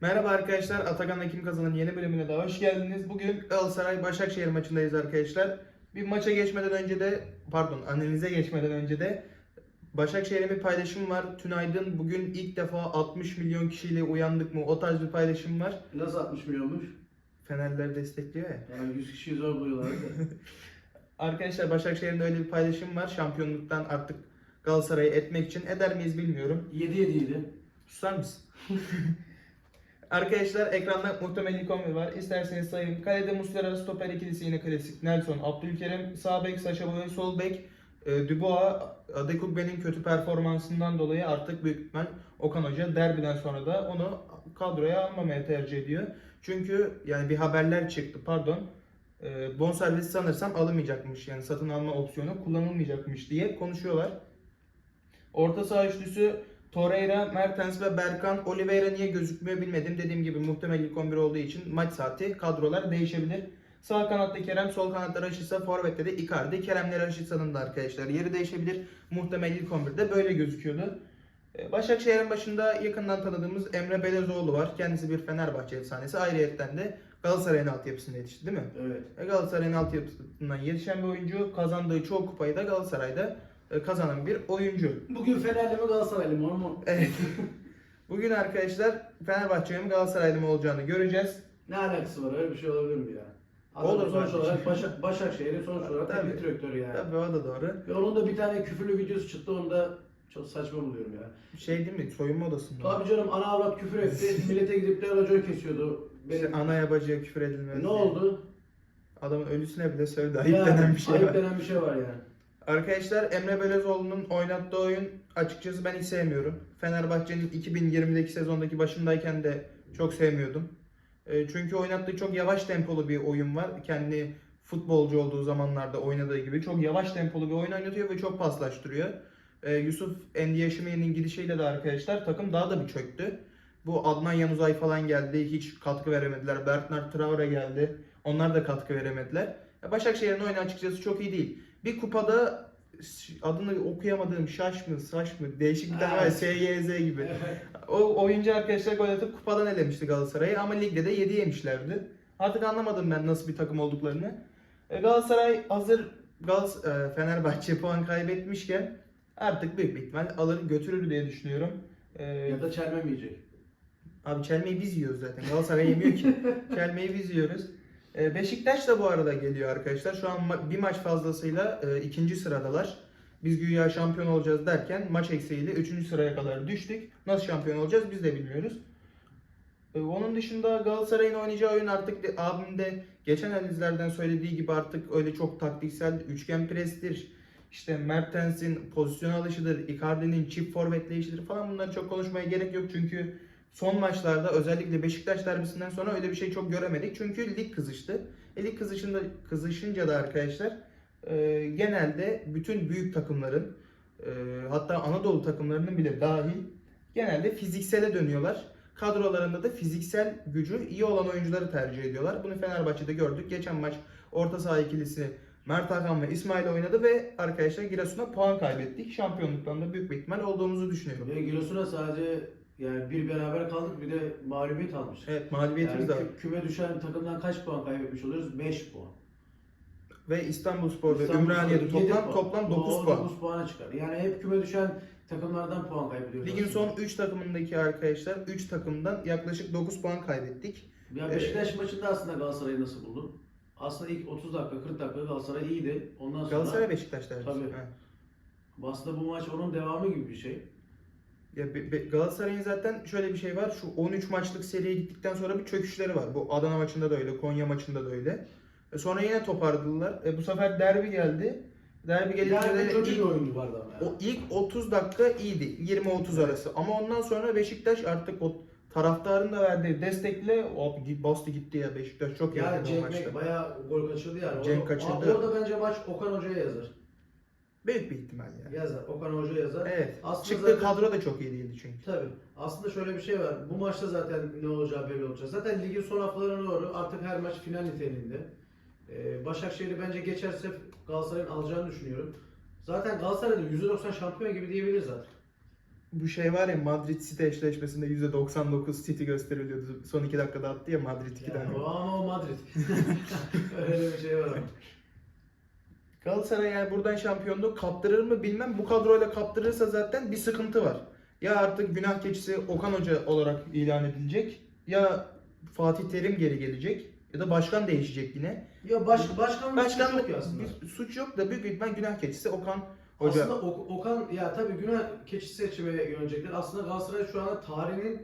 Merhaba arkadaşlar, Atakan'la Kim Kazan'ın yeni bölümüne de hoş geldiniz. Bugün Galatasaray Başakşehir maçındayız arkadaşlar. Bir maça geçmeden önce de, pardon analize geçmeden önce de Başakşehir'in bir paylaşım var. Tünaydın bugün ilk defa 60 milyon kişiyle uyandık mı? O tarz bir paylaşım var. Nasıl 60 milyonmuş? Fenerler destekliyor ya. Yani 100 kişiyi zor buluyorlar da. Arkadaşlar Başakşehir'in öyle bir paylaşım var. Şampiyonluktan artık Galatasaray'ı etmek için eder miyiz bilmiyorum. 7 7 idi. Susar mısın? Arkadaşlar ekranda muhtemel 11 var. İsterseniz sayın. Kalede Muslera stoper ikilisi yine klasik. Nelson, Abdülkerim, sağ bek, Saşa Boy, sol bek. E, Dubois, Adekugbe'nin kötü performansından dolayı artık büyük ihtimal Okan Hoca derbiden sonra da onu kadroya almamaya tercih ediyor. Çünkü yani bir haberler çıktı pardon. E, bonservis sanırsam alınmayacakmış yani satın alma opsiyonu kullanılmayacakmış diye konuşuyorlar. Orta saha üçlüsü Torreira, Mertens ve Berkan. Oliveira niye gözükmüyor bilmedim. Dediğim gibi muhtemel ilk 11 olduğu için maç saati kadrolar değişebilir. Sağ kanatta Kerem, sol kanatta Raşitsa, forvette de Icardi. Kerem'le Raşitsa'nın da arkadaşlar yeri değişebilir. Muhtemel ilk 11'de böyle gözüküyordu. Ee, Başakşehir'in başında yakından tanıdığımız Emre Belezoğlu var. Kendisi bir Fenerbahçe efsanesi. Ayrıyetten de Galatasaray'ın altyapısında yetişti değil mi? Evet. Ve Galatasaray'ın altyapısından yetişen bir oyuncu. Kazandığı çoğu kupayı da Galatasaray'da e, kazanan bir oyuncu. Bugün Fenerli mi Galatasaraylı mı? Onu Evet. Bugün arkadaşlar Fenerbahçe'nin mi Galatasaraylı mı olacağını göreceğiz. ne alakası var? Öyle bir şey olabilir mi ya? Adam Olur sonuç bence. olarak Başak, Başakşehir'in sonuç olarak Tabii. teknik direktörü yani. Tabii o da doğru. Ve onun da bir tane küfürlü videosu çıktı onu da çok saçma buluyorum ya. Şey değil mi? Soyunma odasında. Tabii canım ana avrat küfür etti. Millete gidip de racon kesiyordu. İşte Benim... ana bacıya küfür edilmez. Ne diye. oldu? Adamın ölüsüne bile sövdü. Ayıp Yani, denen bir şey ayıp var. denen bir şey var yani. Arkadaşlar Emre Belözoğlu'nun oynattığı oyun açıkçası ben hiç sevmiyorum. Fenerbahçe'nin 2020'deki sezondaki başındayken de çok sevmiyordum. E, Çünkü oynattığı çok yavaş tempolu bir oyun var. Kendi futbolcu olduğu zamanlarda oynadığı gibi çok yavaş tempolu bir oyun oynatıyor ve çok paslaştırıyor. E, Yusuf Endiyeşimiye'nin gidişiyle de arkadaşlar takım daha da bir çöktü. Bu Adnan Yanuzay falan geldi. Hiç katkı veremediler. Bernard Traore geldi. Onlar da katkı veremediler. Ya Başakşehir'in oyunu açıkçası çok iyi değil. Bir kupada adını okuyamadığım Şaş mı, Saş mı değişik bir tane var ya. SYZ gibi. O oyuncu arkadaşlar gol atıp kupadan elemişti Galatasaray'ı ama ligde de 7 yemişlerdi. Artık anlamadım ben nasıl bir takım olduklarını. E, Galatasaray hazır Galas e, Fenerbahçe puan kaybetmişken artık büyük bir ihtimal alır götürür diye düşünüyorum. E, ya da çelme mi yiyecek? Abi çelmeyi biz yiyoruz zaten. Galatasaray yemiyor ki. çelmeyi biz yiyoruz. Ee, Beşiktaş da bu arada geliyor arkadaşlar. Şu an bir maç fazlasıyla e, ikinci sıradalar. Biz güya şampiyon olacağız derken maç eksiğiyle üçüncü sıraya kadar düştük. Nasıl şampiyon olacağız biz de bilmiyoruz. Ee, onun dışında Galatasaray'ın oynayacağı oyun artık abim de geçen analizlerden söylediği gibi artık öyle çok taktiksel üçgen prestir. İşte Mertens'in pozisyon alışıdır, Icardi'nin çift forvetleyişidir falan bunları çok konuşmaya gerek yok çünkü son maçlarda özellikle Beşiktaş derbisinden sonra öyle bir şey çok göremedik. Çünkü lig kızıştı. E, lig kızışında, kızışınca da arkadaşlar e, genelde bütün büyük takımların e, hatta Anadolu takımlarının bile dahil genelde fiziksele dönüyorlar. Kadrolarında da fiziksel gücü iyi olan oyuncuları tercih ediyorlar. Bunu Fenerbahçe'de gördük. Geçen maç orta saha ikilisi Mert Hakan ve İsmail oynadı ve arkadaşlar Giresun'a puan kaybettik. Şampiyonluktan da büyük bir ihtimal olduğumuzu düşünüyorum. Ve Giresun'a sadece yani bir beraber kaldık bir de mağlubiyet almıştık. Evet mağlubiyetimiz Yani de var. kü- küme düşen takımdan kaç puan kaybetmiş oluyoruz? 5 puan. Ve İstanbul Spor ve İstanbul Ümraniye'de yedi toplam puan. toplam O 9 puan. 9 puana çıkar. Yani hep küme düşen takımlardan puan kaybediyoruz. Ligin aslında. son 3 takımındaki arkadaşlar 3 takımdan yaklaşık 9 puan kaybettik. Ya Beşiktaş maçında aslında Galatasaray'ı nasıl buldun? Aslında ilk 30 dakika 40 dakika Galatasaray iyiydi. Ondan sonra Galatasaray Beşiktaş derbisi. Tabii. Ha. aslında bu maç onun devamı gibi bir şey. Ya Be- Be- Galatasaray'ın zaten şöyle bir şey var. Şu 13 maçlık seriye gittikten sonra bir çöküşleri var. Bu Adana maçında da öyle, Konya maçında da öyle. E sonra yine toparladılar. E bu sefer derbi geldi. Derbi gelince Yani de bir ilk, oyuncu vardı ama. yani. o ilk 30 dakika iyiydi. 20-30 arası. Ama ondan sonra Beşiktaş artık o taraftarın da verdiği destekle o bastı gitti ya Beşiktaş çok iyi Yani oynadı maçta. Bayağı gol kaçırdı yani. Cenk kaçırdı. Orada bence maç Okan Hoca'ya yazar. Büyük bir ihtimal yani. Yazar. Okan Hoca yazar. Evet. Aslında Çıktığı zaten- kadro da çok iyi değildi çünkü. Tabii. Aslında şöyle bir şey var. Bu maçta zaten ne olacağı belli olacak. Zaten ligin son haftalarına doğru artık her maç final niteliğinde. Ee, Başakşehir'i bence geçerse Galatasaray'ın alacağını düşünüyorum. Zaten Galatasaray'da %90 şampiyon gibi diyebiliriz zaten. Bu şey var ya Madrid City eşleşmesinde %99 City gösteriliyordu. Son 2 dakikada attı ya Madrid 2 tane. Ama o Madrid. Öyle bir şey var ama. Galatasaray yani buradan şampiyonluğu kaptırır mı bilmem. Bu kadroyla kaptırırsa zaten bir sıkıntı var. Ya artık günah keçisi Okan Hoca olarak ilan edilecek. Ya Fatih Terim geri gelecek. Ya da başkan değişecek yine. Ya baş, başkanlık Başkanlık çok ya aslında. bir suç yok da büyük ihtimal günah keçisi Okan Hoca. Aslında Ok- Okan ya tabii günah keçi seçime yönelecekler. Aslında Galatasaray şu anda tarihinin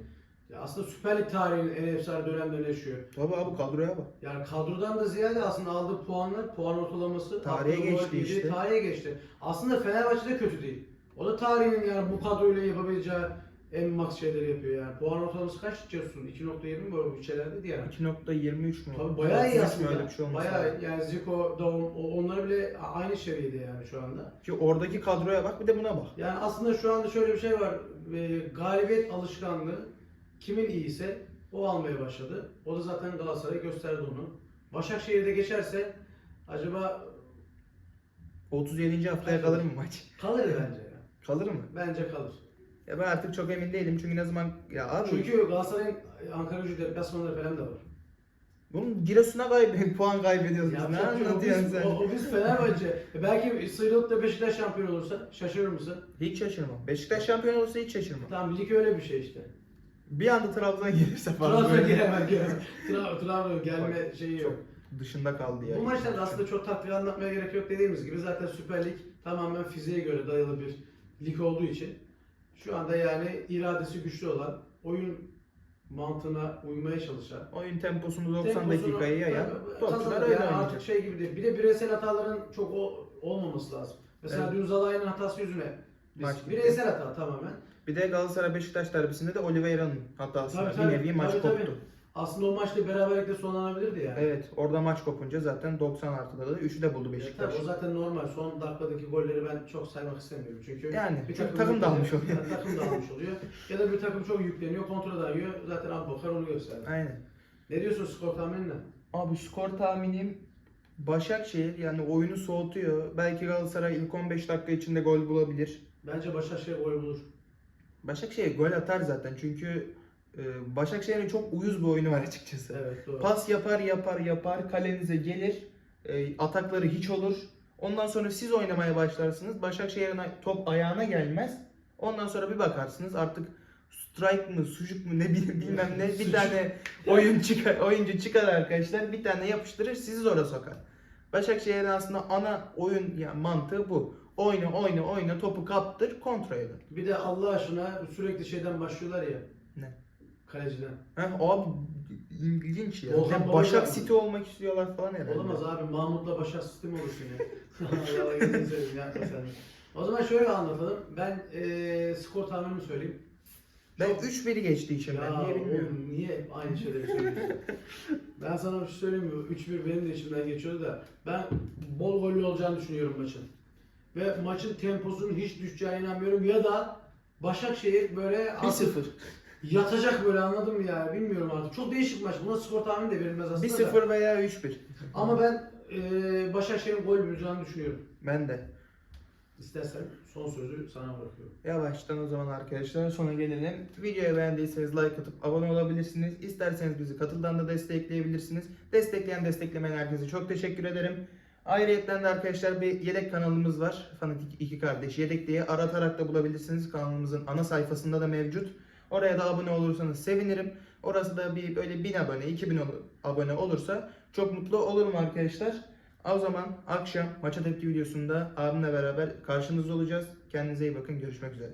ya aslında Süper Lig tarihinin en efsane dönemlerini yaşıyor. Tabii abi kadroya bak. Yani kadrodan da ziyade aslında aldığı puanlar, puan ortalaması Tarihe geçti işte. Tarihe geçti. Aslında Fenerbahçe de kötü değil. O da tarihinin yani bu kadroyla yapabileceği en max şeyleri yapıyor yani. Puan ortalaması kaç Cesur'un? 2.20 mi böyle bir yani. 2.23 mü? Tabii bayağı iyi 33 mü aslında. Öyle bir şey olması bayağı lazım. yani Zico, Daum onlar bile aynı seviyede yani şu anda. Ki oradaki kadroya bak bir de buna bak. Yani aslında şu anda şöyle bir şey var. E, galibiyet alışkanlığı kimin iyiyse o almaya başladı. O da zaten Galatasaray gösterdi onu. Başakşehir'de geçerse acaba 37. haftaya kalır mı maç? kalır bence ya. Kalır mı? Bence kalır. Ya ben artık çok emin değilim çünkü ne zaman ya abi Çünkü Galatasaray'ın Ankara gücü deplasmanları falan da var. bunun Giresun'a kaybediyoruz, puan kaybediyoruz biz. Ne anlatıyorsun Biz- sen? O, o biz Fenerbahçe. E belki sıyrılıp da Beşiktaş şampiyon olursa şaşırır mısın? Hiç şaşırmam. Beşiktaş şampiyon olursa hiç şaşırmam. Tamam lig öyle bir şey işte. Bir anda Trabzon gelirse falan Trabzon böyle giremez giremez. Tra- Trabzon gelme şeyi yok. dışında kaldı ya. Bu maçlarda aslında çok taktik anlatmaya gerek yok dediğimiz gibi zaten Süper Lig tamamen fiziğe göre dayalı bir lig olduğu için şu anda yani iradesi güçlü olan, oyun mantığına uymaya çalışan Oyun temposunu 90 temposunu- dakikaya yayan topçular öyle yani oynayacak. artık şey gibi değil. Bir de bireysel hataların çok o- olmaması lazım. Mesela Evet. dün Zalai'nin hatası yüzüne Maç gitti. bireysel hata tamamen. Bir de Galatasaray Beşiktaş derbisinde de Oliveira'nın hatası Tabii, var. tabii. Bir nevi maç Tabii, koptu. tabii. Aslında o maçta beraberlikle sonlanabilirdi yani. Evet orada maç kopunca zaten 90 artıda da 3'ü de buldu Evet, Beşiktaş. tabii, o zaten normal. Son dakikadaki golleri ben çok saymak istemiyorum. Çünkü Yani, bir çünkü takım dağılmış oluyor. Yani takım dağılmış oluyor. Ya da bir takım çok yükleniyor, kontrol dağılıyor. Zaten Abubakar onu gösterdi. Aynen. Ne diyorsun skor tahminine? Abi skor tahminim Başakşehir yani oyunu soğutuyor. Belki Galatasaray ilk 15 dakika içinde gol bulabilir. Bence Başakşehir gol bulur. Başakşehir gol atar zaten çünkü e, Başakşehir'in çok uyuz bir oyunu var açıkçası. Evet doğru. Pas yapar yapar yapar kalenize gelir. e, atakları hiç olur. Ondan sonra siz oynamaya başlarsınız. Başakşehir'in top ayağına gelmez. Ondan sonra bir bakarsınız artık strike mı sucuk mu ne bileyim bilmem ne bir tane oyun çıkar oyuncu çıkar arkadaşlar bir tane yapıştırır sizi zora sokar. Başakşehir'in aslında ana oyun yani mantığı bu. Oyna oyna oyna topu kaptır kontrol edin. Bir de Allah aşkına sürekli şeyden başlıyorlar ya. Ne? Kaleciden. Heh, abi ilginç ya. Volkan Ya Baba Başak geldi. City olmak istiyorlar falan herhalde. Olamaz abi Mahmut'la Başak sistemi olursun ya. Allah gözünü seveyim yapma sen. de. O zaman şöyle anlatalım. Ben eee skor tahminimi söyleyeyim. Ben Çok- 3-1'i geçti içimden. Ya Niye bilmiyorum. oğlum niye aynı şeyleri söylüyorsun? ben sana bir şey söyleyeyim mi? 3-1 benim de içimden geçiyordu da ben bol gollü olacağını düşünüyorum maçın. Ve maçın temposunun hiç düşeceğine inanmıyorum ya da Başakşehir böyle artık 1-0. yatacak böyle anladın mı ya bilmiyorum artık. Çok değişik maç. Buna skor tahmini de verilmez aslında da. 1-0 veya 3-1. Ama ben eee Başakşehir'in gol bulacağını düşünüyorum. Ben de. İstersen son sözü sana bırakıyorum. Yavaştan o zaman arkadaşlar sona gelelim. Videoyu beğendiyseniz like atıp abone olabilirsiniz. İsterseniz bizi katıldan da destekleyebilirsiniz. Destekleyen desteklemeyen herkese çok teşekkür ederim. Ayrıyetten de arkadaşlar bir yedek kanalımız var. Fanatik iki kardeş yedek diye aratarak da bulabilirsiniz. Kanalımızın ana sayfasında da mevcut. Oraya da abone olursanız sevinirim. Orası da bir böyle 1000 abone, 2000 ol- abone olursa çok mutlu olurum arkadaşlar. O zaman akşam maça tepki videosunda abimle beraber karşınızda olacağız. Kendinize iyi bakın. Görüşmek üzere.